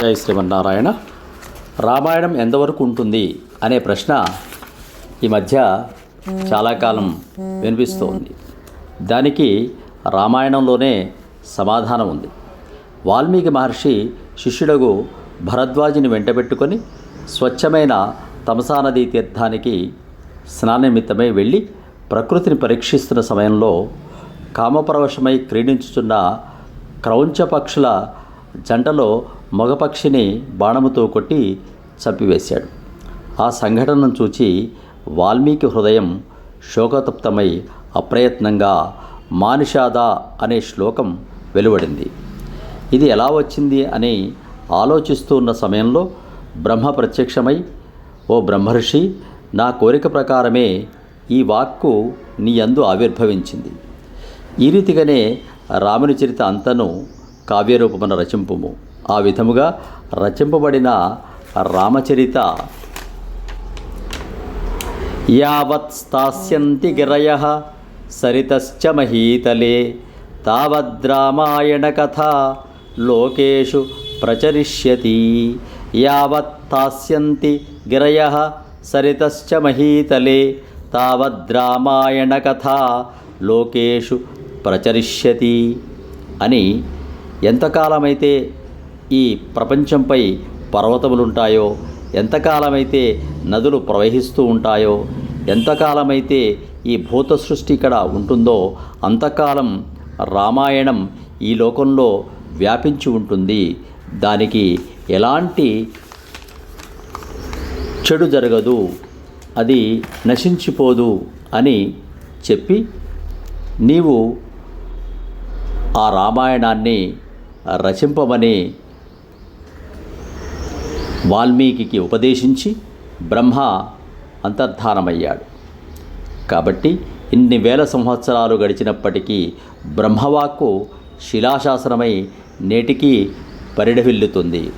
జై శ్రీమన్నారాయణ. రామాయణం ఎంతవరకు ఉంటుంది అనే ప్రశ్న ఈ మధ్య చాలా కాలం వినిపిస్తోంది. దానికి రామాయణంలోనే సమాధానం ఉంది. వాల్మీకి మహర్షి శిష్యుడగు భరద్వాజుని వెంటబెట్టుకొని స్వచ్ఛమైన తమసానదీ తీర్థానికి స్నాననిమిత్తమై వెళ్ళి ప్రకృతిని పరీక్షిస్తున్న సమయంలో కామపరవశమై క్రీడించుచున్న క్రౌంచ పక్షుల జంటలో మగపక్షిని బాణముతో కొట్టి చంపివేశాడు. ఆ సంఘటనను చూచి వాల్మీకి హృదయం శోకతప్తమై అప్రయత్నంగా మానిషాద అనే శ్లోకం వెలువడింది. ఇది ఎలా వచ్చింది అని ఆలోచిస్తూ ఉన్న సమయంలో బ్రహ్మ ప్రత్యక్షమై ఓ బ్రహ్మర్షి నా కోరిక ప్రకారమే ఈ వాక్కు నీ యందు ఆవిర్భవించింది. ఈ రీతిగానే రాముని చరిత అంతను కావ్యరూపమున రచింపుము. ఆ విధముగా రచింపబడిన రామచరిత యావత్ స్థాస్యంతి గిరయ సరితశ్చ మహీతలే. తావద్రామాయణ కథ లోకేషు ప్రచరిష్యతి. యావత్ తాస్యంతి గిరయ సరితశ్చ మహీతలే. తావద్రామాయణ కథ లోకేషు ప్రచరిష్యతి. అని ఎంతకాలమైతే ఈ ప్రపంచంపై పర్వతములుంటాయో ఎంతకాలమైతే నదులు ప్రవహిస్తూ ఉంటాయో ఎంతకాలమైతే ఈ భూత సృష్టి ఇక్కడ ఉంటుందో అంతకాలం రామాయణం ఈ లోకంలో వ్యాపించి ఉంటుంది. దానికి ఎలాంటి చెడు జరగదు. అది నశించిపోదు అని చెప్పి నీవు ఆ రామాయణాన్ని రచింపమని వాల్మీకి ఉపదేశించి బ్రహ్మ అంతర్ధానమయ్యాడు. కాబట్టి ఇన్ని వేల సంవత్సరాలు గడిచినప్పటికీ బ్రహ్మవాక్కు శిలాశాసనమై నేటికి పరిడవిల్లుతుంది.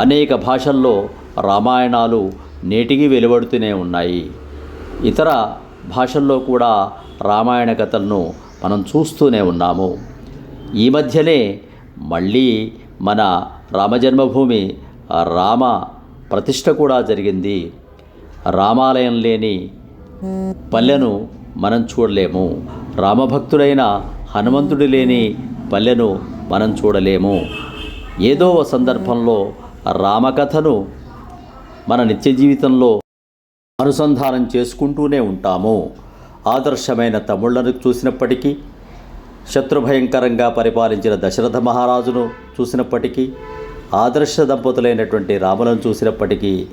అనేక భాషల్లో రామాయణాలు నేటికి వెలువడుతూనే ఉన్నాయి. ఇతర భాషల్లో కూడా రామాయణ కథలను మనం చూస్తూనే ఉన్నాము. ఈ మధ్యనే మళ్ళీ మన రామజన్మభూమి రామ ప్రతిష్ట కూడా జరిగింది. రామాలయం లేని పల్లెను మనం చూడలేము. రామభక్తుడైన హనుమంతుడు లేని పల్లెను మనం చూడలేము. ఏదో ఒక సందర్భంలో రామకథను మన నిత్య జీవితంలో అనుసంధానం చేసుకుంటూనే ఉంటాము. ఆదర్శమైన తమిళ్ళను చూసినప్పటికీ శత్రుభయంకరంగా పరిపాలించిన దశరథ మహారాజును చూసినప్పటికీ ఆదర్శ దంపతులైనటువంటి రాములను చూసినప్పటికీ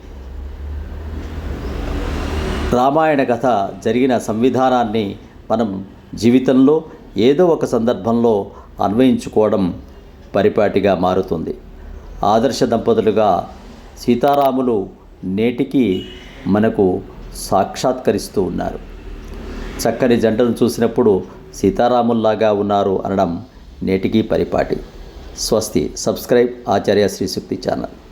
రామాయణ కథ జరిగిన సంవిధానాన్ని మనం జీవితంలో ఏదో ఒక సందర్భంలో అన్వయించుకోవడం పరిపాటిగా మారుతుంది. ఆదర్శ దంపతులుగా సీతారాములు నేటికి మనకు సాక్షాత్కరిస్తూ ఉన్నారు. చక్కని జంటను చూసినప్పుడు సీతారాముల్లాగా ఉన్నారు అనడం నేటికీ పరిపాటి. స్వస్తి. సబ్స్క్రైబ్. ఆచార్య శ్రీశక్తి ఛానల్.